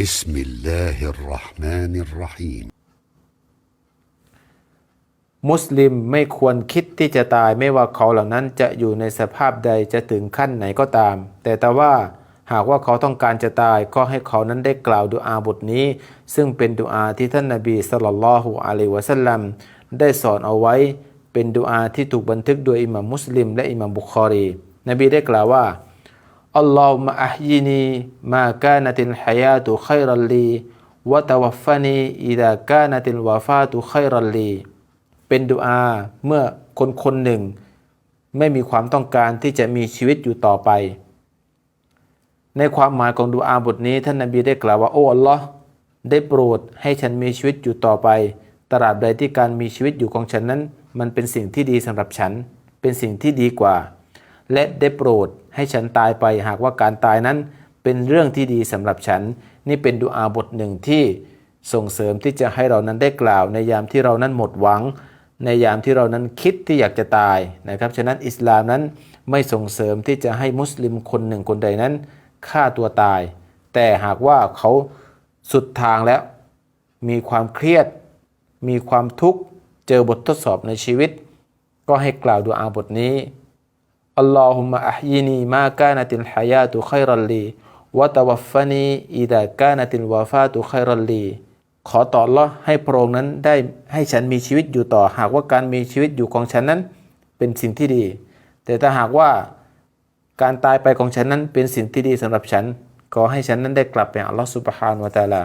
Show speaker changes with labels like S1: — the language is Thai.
S1: بسم الله الرحمن الرحيم
S2: มุสลิมไม่ควรคิดที่จะตายไม่ว่าเขาเหล่านั้นจะอยู่ในสภาพใดจะถึงขั้นไหนก็ตาม แต่แต่ว่าหากว่าเขาต้องการจะตายก็ให้เขานั้นได้กล่าวดุอาบทนี้ ซึ่งเป็นดุอาที่ท่านนาบีสุลต่านละฮุอะลัยวะสัลลัมได้สอนเอาไว้ เป็นดุอาที่ถูกบันทึกโดยอิหมัมมุสลิมและอิหมัมบุคอรี นบีได้กล่าวว่า อัลลอฮุมะอัฮยินีมากานะติลฮายาตุขัยรัลลีวะตะวัฟฟานีอิดากานะติลวาฟาตุขัยรัลลีเป็นดุอาเมื่อคนคนหนึ่ง ไม่มีความต้องการที่จะมีชีวิตอยู่ต่อไป ในความหมายของดุอาบทนี้ท่านนบีได้กล่าวว่าโอ้อัลลอฮ์ได้โปรดให้ฉันมีชีวิตอยู่ต่อไป ตราบใดที่การมีชีวิตอยู่ของฉันนั้น มันเป็นสิ่งที่ดีสำหรับฉัน เป็นสิ่งที่ดีกว่า และได้โปรดให้ฉันตายไปหากว่าการตายนั้นเป็นเรื่องที่ดีสำหรับฉัน นี่เป็นดุอาบทหนึ่งที่ส่งเสริมที่จะให้เรานั้นได้กล่าว ในยามที่เรานั้นหมดหวัง ในยามที่เรานั้นคิดที่อยากจะตายนะครับฉะนั้นอิสลามนั้นไม่ส่งเสริมที่จะให้มุสลิมคนหนึ่งคนใดนั้นฆ่าตัวตาย แต่หากว่าเขาสุดทางแล้วมีความเครียด มีความทุกข์เจอบททดสอบในชีวิต ก็ให้กล่าวดุอาบทนี้ อัลลอฮุมะอัฮยินีมากานะติลฮายาตุขัยรัลลีวะตะวัฟฟานีอิดากานะติลวาฟาตุขัยรัลลีขอต่อละให้พระองค์นั้นได้ให้ฉันมีชีวิตอยู่ต่อ หากว่าการมีชีวิตอยู่ของฉันนั้นเป็นสิ่งที่ดี แต่ถ้าหากว่าการตายไปของฉันนั้นเป็นสิ่งที่ดีสำหรับฉัน ขอให้ฉันนั้นได้กลับไปอัลลอฮฺสุบฮานวะตาลา